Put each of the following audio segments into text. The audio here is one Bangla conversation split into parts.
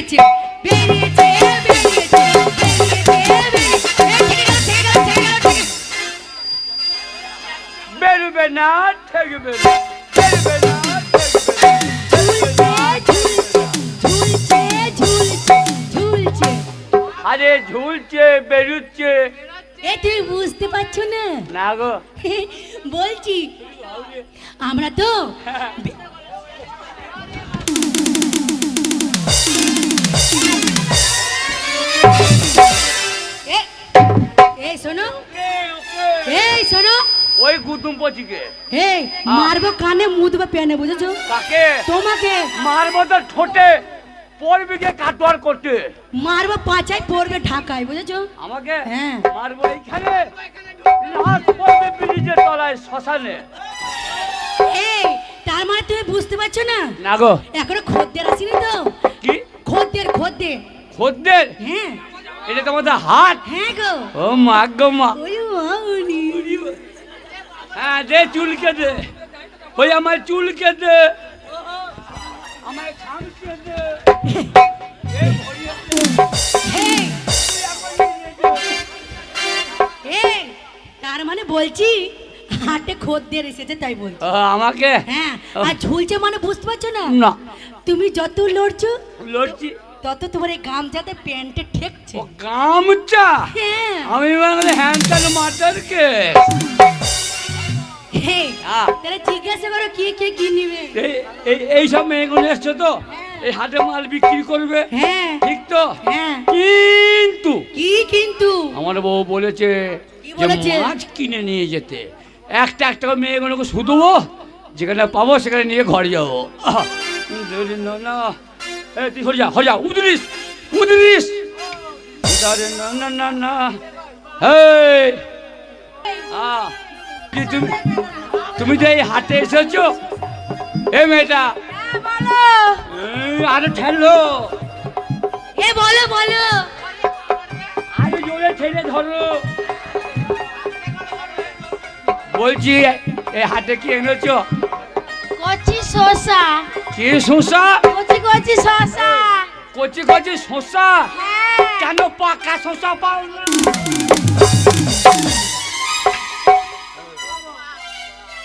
বেরিয়েছে। বেরোবে না ঠেকবে বেরোবে না আরে ঝুলছে বেরুচ্ছে এ বুঝতে পারছ না না গো বলছি আমরা তো এই শোনো। এই শোনো। ওই কুতুম পচিকে এই মারবো কানে মুদবো পেনে বুঝেছ? কাকে? তোমাকে। মারবো তো ঠোঁটে। পড়বি কে কাটোয়ার করতে। মারবো পাঁচাই পড়বে ঢাকায় বুঝেছ? আমাকে? হ্যাঁ। মারবো এইখানে? লাশ পড়বে ব্রিজের তলায় শ্মশানে। এই তার মানে তুমি বুঝতে পারছ না? না গো। এখনও খদ্দের আসেনি তো? কি? খদ্দের খদ্দের। খদ্দের? হ্যাঁ। এটা তোমাদের হাট। হ্যাঁ গো। ও মা গো মা। হ্যাঁ দে চুলকে দে। ওই আমার চুলকে দে। আমার খামকে দে। তার মানে বলছি হাটে খদ্দের এসেছে তাই বলছি। আমাকে? হ্যাঁ আর ঝুলছে মানে বুঝতে পারছ না? না। তুমি যত লড়ছো লড়ছি। তত তোমার এই গামছাতে প্যান্টে ঠেকছে। ও গামছা? হ্যাঁ। আমি মানে হ্যান্ডেল মাটারকে এই, হ্যাঁ। তাহলে জিজ্ঞাসা করো কি কে কি নিবে এই এই এইসব মেয়েগুলো এসছে তো? এই হাটে মাল বিক্রি করবে। হ্যাঁ। ঠিক তো? হ্যাঁ। কিন্তু কি কিন্তু? আমার বউ বলেছে কি যে বলেছে? মাছ কিনে নিয়ে যেতে। একটা একটা মেয়েগুলোকে শুধুবো যেখানে পাবো সেখানে নিয়ে ঘরে যাব। না না। এ তুই হরে যা হরে যা উদরিস উদরিস। ধরে না না না না। হেই। আহ, কি তুমি তুমি তো এই হাটে এসেছ? এ মেয়েটা। এই, আরে ঠেলো। এ বলো বলো। আরে জোরে ঠেলে ধরো। বলছি এই হাতে কি এনেছো? কচি শসা। কি শসা? কচি কচি শসা। কচি কচি শসা? হ্যাঁ। কেন পাকা শসা পাও না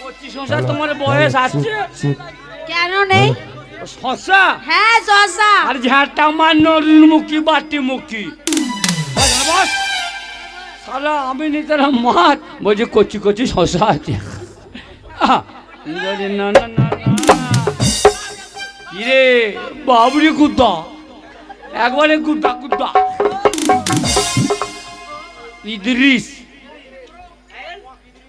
কচি শসা তোমার বয়স আসছে কেন নেই? শসা? হ্যাঁ শসা। আর ঝাঁটা মান্য মুখী বাটি মুখী বস, সালা আমি নিতাম মাছ বলছি কচি কচি শসা আছে। না না না না। কিরে বাবরি কুদ্দা একবারে কুদ্দা কুদ্দা ইদ্রিস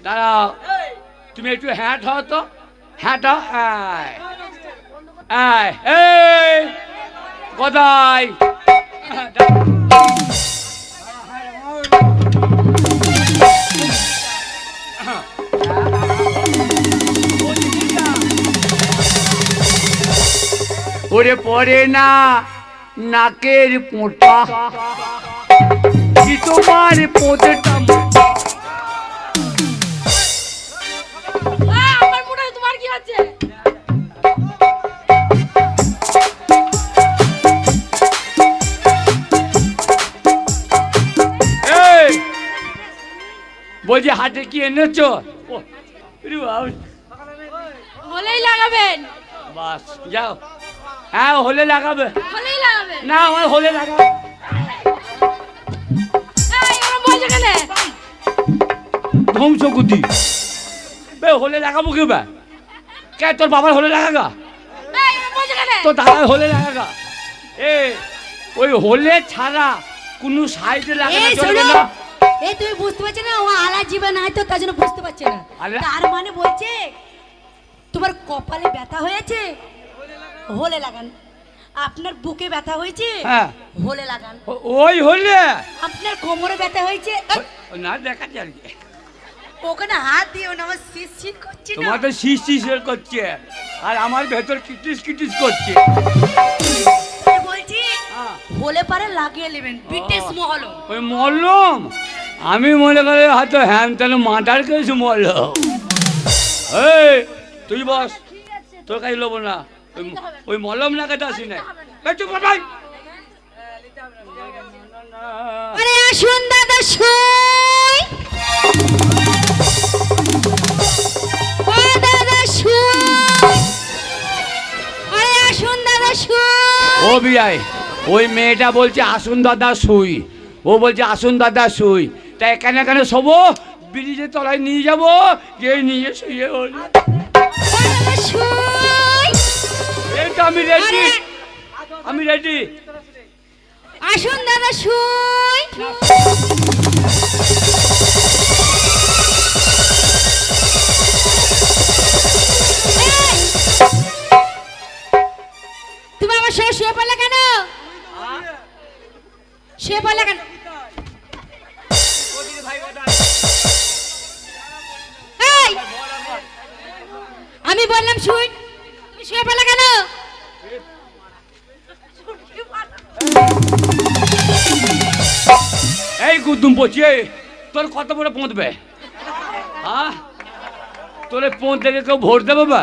দাদা তুমি একটু হ্যাট হও তো হ্যাট এই কোথায় ওরে পরে না নাকের পোঁটা কি তোমার পোঁতেটা বলছি হাটে কি এনেছো? ওরে লাগাবেন। বাস যাও। হ্যাঁ হলে লাগাবে। না আমার হলে লাগাবে। কেন? ধ্বংসকুতি বে হলে লাগাবো কি বে? কে তোর বাবার হলে লাগাগা? তোর দাদার হলে লাগাগা? এ ওই হলে ছাড়া কোনো সাইডে লাগানো চলবে না। এই তুমি বুঝতে পারছ না? ও আলা জীবন নাই তো তার জন্য বুঝতে পারছে না। তার মানে বলছে তোমার কপালে ব্যথা হয়েছে? হলে লাগান। আপনার বুকে ব্যথা হয়েছে? হ্যাঁ। হলে লাগান। ওই হলে? আপনার কোমরে ব্যথা হয়েছে? না দেখা যায়। ওখানে হাত দিও না আমার শীত শীত করছে তোমার তো শীষ শীষ করছে। আর আমার ভেতর কিটিস কিটিস করছে। বলছি? হ্যাঁ। হলে পারে লাগিয়ে নেবেন বিটেশ মহল ওই মরলম আমি মনে করে হয়তো হ্যান তেন মাটার কেছি মরল এই তুই বস তোর কাছে লোবো না ওই- মলম লাগাতে আসি না। কর ভাই। আরে আসুন দাদা শুই। ও দাদা শুই। আরে আসুন দাদা শুই। ও বিয়াই ওই মেয়েটা বলছে আসুন দাদা শুই। ও বলছে আসুন দাদা শুই। তাই এখানে এখানে শোবো? ব্রিজের তলায় নিয়ে যাব গিয়ে নিয়ে শুয়ে শুই। এই তো আমি রেডি আমি রেডি আসুন দাদা শুই। তুমি আমার সঙ্গে শুয়ে পড়লে কেন? শুয়ে পড়লে কেন! আমি বললাম শুই। শুয়ে পড়লে কেন? এই গুদুম পচে তোর কত বড় পৌঁছবে হ্যাঁ? তোর পৌঁছ থেকে কেউ ভোট দেবে বা?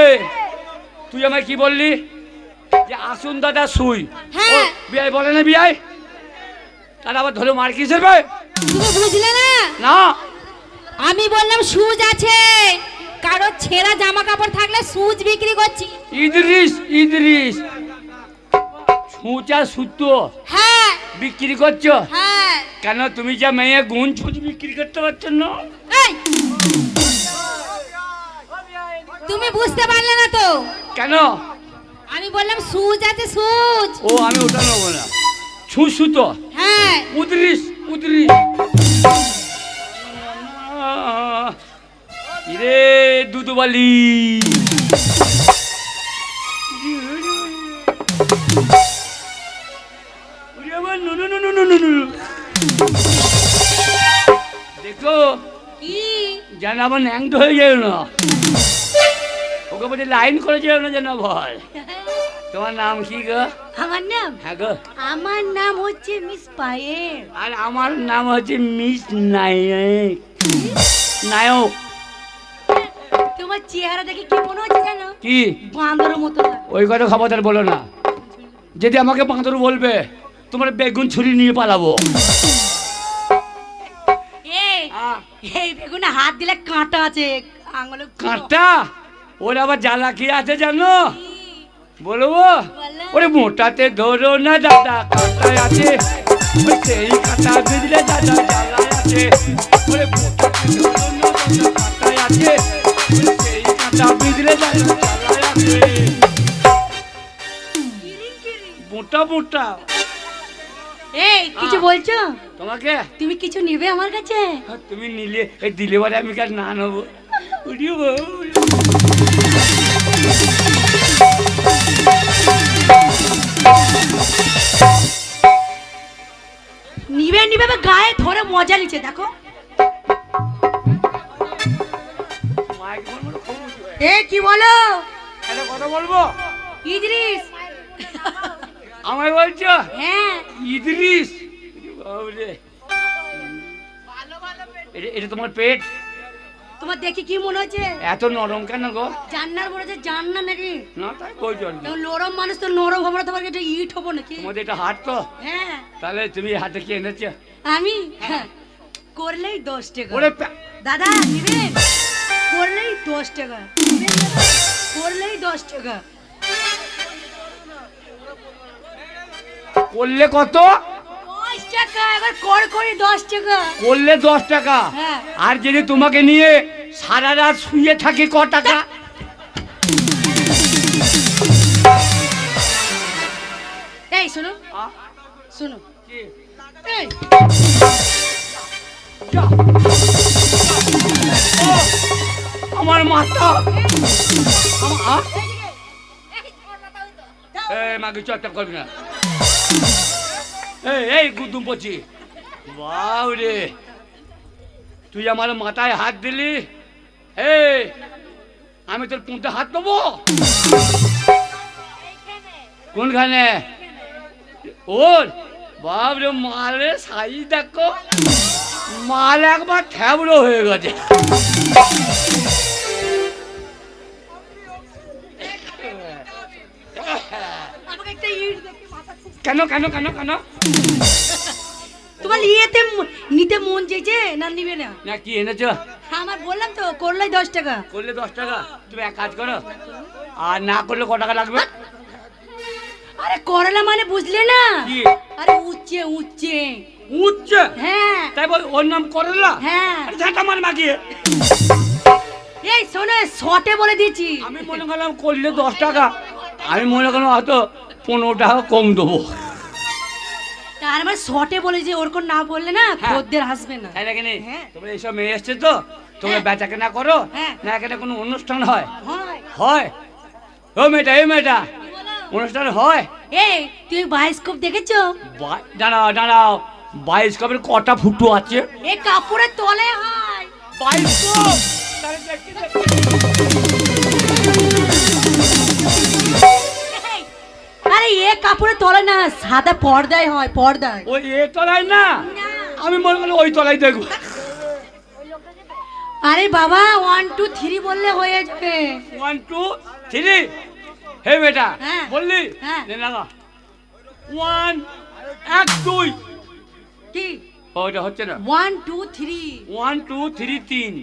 এই তুই আমায় কি বললি? যে আসুন দাদা শুই। হ্যাঁ। বিয়াই বলে না বিয়াই তারা আবার ধরে মার কিসের ভাই তুমি বুঝলে না? না। আমি বললাম সুজ আছে। কারও ছেঁড়া জামা কাপড় থাকলে সুজ বিক্রি করছি। ইদরিস ইদরিস। ছুঁচা সুতো হ্যাঁ। বিক্রি করছ? হ্যাঁ। কেন তুমি যা মেয়ে গুণ ছুঁচ বিক্রি করতে পারছ না? এই! তুমি বুঝতে পারলে না তো। কেন? আমি বললাম সুজ আছে সুজ ও আমি ওটা নেব না। ছুঁচ সুতো। হ্যাঁ। উদরিস উদরিস। ইরে দুধবালি দেখো কি যেন আবার ন্যাংটো হয়ে না ওকে বলছে লাইন করে যাও না যেন ভয় তোমার নাম কি গো আমার নাম হ্যাঁ গো আমার নাম হচ্ছে মিস পায়েল আর আমার নাম হচ্ছে মিস নায়ক নায়ক তোমার চেহারা দেখে কি মনে হচ্ছে জানো? কি? বাঁদরের মতো ওই কথা খবরদার বলো না। যদি আমাকে বাঁদর বলবে তোমার বেগুন ছুরি নিয়ে পালাবো। এই বেগুনে হাত দিলে কাঁটা আছে আঙুলে কাঁটা? ওর আবার জ্বালা কি আছে জানো? বলব? ওরে মোটাতে ধরো না দাদা কাঁটায় আছে। সেই কাঁটা বিজলে দাদা জ্বালা আছে। ওরে মোটাতে ধরো না দাদা কাঁটায় আছে। মোটা মোটা এই কিছু বলছো? তোমাকে? তুমি কিছু নিবে আমার কাছে? তুমি নিলে এই দিলে পরে আমি না নেব। উড়িও নিবে নিবে গায়ে ধরে মজা নিচ্ছে দেখো। বলো। একটা কথা বলব? ইদ্রিস। আমায় বলছো? হ্যাঁ। ইদ্রিস? বাবরে। এটা- তোমার পেট? তোমার দেখি কি মনে হচ্ছে? এত নরম কেন গো? জান্নার হচ্ছে জান্না নাকি? না তাই বলছো আর নরম মানুষ তো নরম হব না তোমার এটা ইট হব নাকি? তোমাদের এটা হাট তো? হ্যাঁ। তাহলে তুমি হাতে কি এনেছো? আমি? করলেই দশ টাকা। দাদা নিবেন দশ টাকা। করলেই দশ টাকা। করলে কত? দশ টাকা এবার কর করি দশ টাকা। করলে দশ টাকা? হ্যাঁ। আর যদি তোমাকে নিয়ে সারা রাত শুয়ে থাকি ক টাকা? এই শোনো? শোনো। এই। আমার মাথা? এই মাকে চর্চা করবি না। এই এই, গুদুম পচি। রে। তুই আমার মাথায় হাত দিলি? এই, আমি তোর পুঁতে হাত দেবো? কোনখানে? ওর। বাবরে মালে সাইজ দেখো। মাল একবার ঠ্যাবড়ো হয়ে গেছে। কেন কেন কেন কেন? তোমার ইয়েতে নিতে মন চেয়েছে না নিবে না? না কি এনেছো? হ্যাঁ আমার বললাম তো করলাই দশ টাকা। করলে দশ টাকা? তুমি এক কাজ করো। আর না করলে ক টাকা লাগবে? আরে করলা মানে বুঝলে না? আরে উচ্চে উচ্চে উঠছে হ্যাঁ। তাই বল ওর নাম করলা? হ্যাঁ। ঝাঁটা মার মাগিয়ে এই শোনো শটে বলে দিয়েছি। আমি মনে করলাম করলে দশ টাকা। আমি মনে করলাম হয়তো পনেরো টাকা কম দেবো। তার মানে শটে বলে যে ওরকম না বললে না হ্যাঁ। খদ্দের হাসবে না। তাই নাকি হ্যাঁ। তোমরা এইসব মেয়ে এসছে তো? তোমরা হ্যাঁ। বেচা কেনা করো। না এখানে কোনো অনুষ্ঠান হয়? হয়। ও মেয়েটা এই মেয়েটা। অনুষ্ঠান হয়? এই তুই বায়োস্কোপ দেখেছ? দাঁড়াও দাঁড়াও। বাইস্কোপের কটা ফুটো আছে? এ কাপড়ের তলে হয়। বাইস্কোপ! আরে এ কাপড়ের তলে না সাদা পর্দায় হয় পর্দায়। ওই এ তলায় না? আমি মনে করলাম ওই তলায় দেখব আরে বাবা ওয়ান টু থ্রি বললে হয়ে যাবে। ওয়ান টু থ্রি হে বেটা হ্যাঁ। বললি? হ্যাঁ। ওয়ান এক দুই। কি? ও, ওটা হচ্ছে না। One two three one two three তিন।